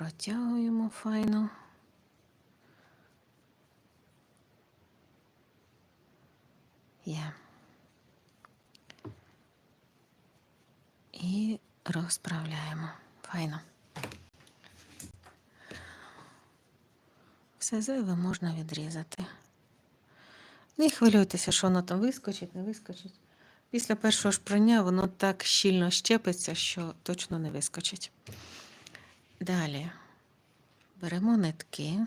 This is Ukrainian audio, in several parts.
протягуємо файно. Є. І розправляємо. Файно. Все зайве можна відрізати. Не хвилюйтеся, що воно там вискочить, не вискочить. Після першого шпрання воно так щільно щепиться, що точно не вискочить. Далі беремо нитки.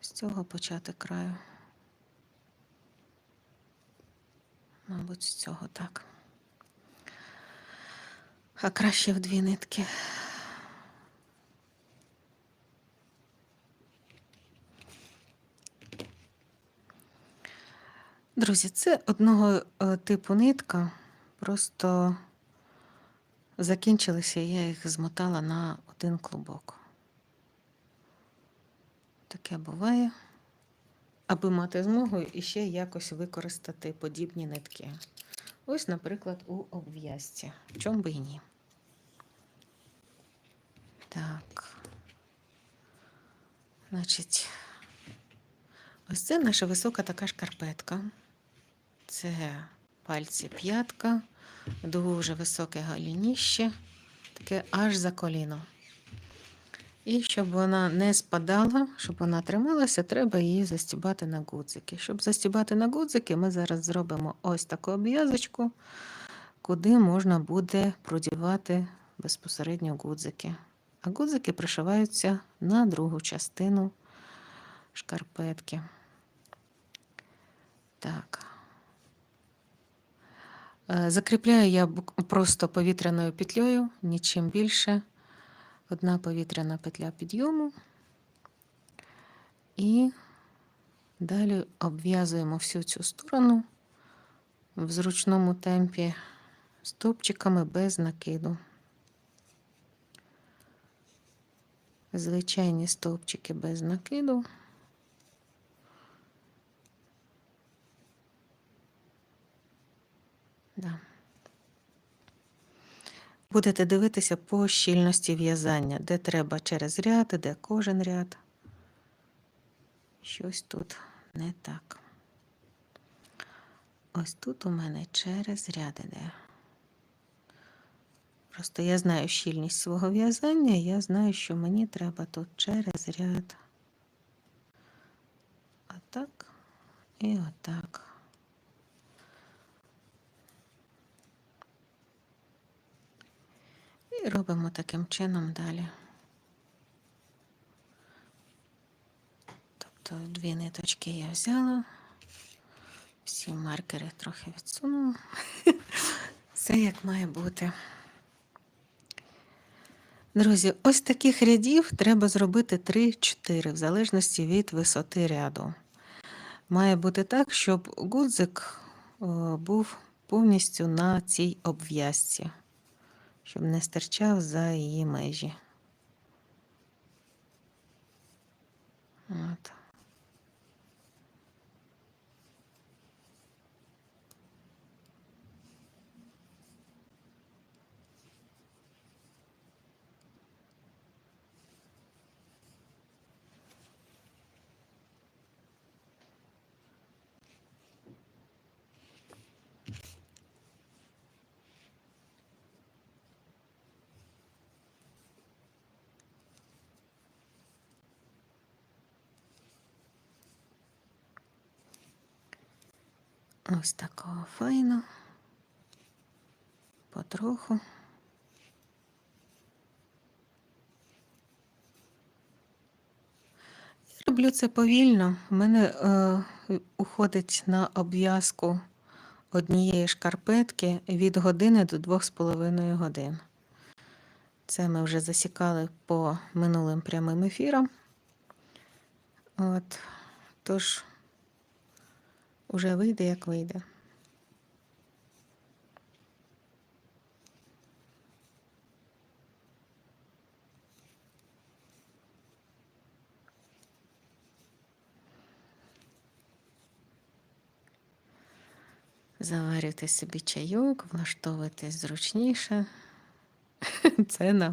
З цього почати краю. Мабуть, з цього так. А краще в дві нитки. Друзі, це одного е, типу нитка, просто закінчилися, і я їх змотала на один клубок. Таке буває, аби мати змогу і ще якось використати подібні нитки. Ось, наприклад, у обв'язці. В чому би і ні. Так. Значить, ось це наша висока така шкарпетка. Це пальці п'ятка, дуже високе голініще, таке аж за коліно. І щоб вона не спадала, щоб вона трималася, треба її застібати на гудзики. Щоб застібати на гудзики, ми зараз зробимо ось таку обв'язочку, куди можна буде продівати безпосередньо гудзики. А гудзики пришиваються на другу частину шкарпетки. Так. Е, Закріпляю я просто повітряною петлею, нічим більше. Одна повітряна петля підйому. І далі обв'язуємо всю цю сторону в зручному темпі стовпчиками без накиду. Звичайні стовпчики без накиду. Да. Будете дивитися по щільності в'язання, де треба через ряд, де кожен ряд. Щось тут не так. Ось тут у мене через ряд іде. Просто я знаю щільність свого в'язання, я знаю, що мені треба тут через ряд. Отак і отак. І робимо таким чином далі. Тобто дві ниточки я взяла, всі маркери трохи відсунула. Все як має бути. Друзі, ось таких рядів треба зробити 3-4, в залежності від висоти ряду. Має бути так, щоб гудзик е, був повністю на цій обв'язці щоб не стирчав за її межі. От. Ось такого файно. Потроху. Я роблю це повільно. У мене е, уходить на обв'язку однієї шкарпетки від години до двох з половиною годин. Це ми вже засікали по минулим прямим ефірам. От, тож, уже вийде, як вийде. Заварюйте собі чайок, влаштовуйтесь зручніше. Це на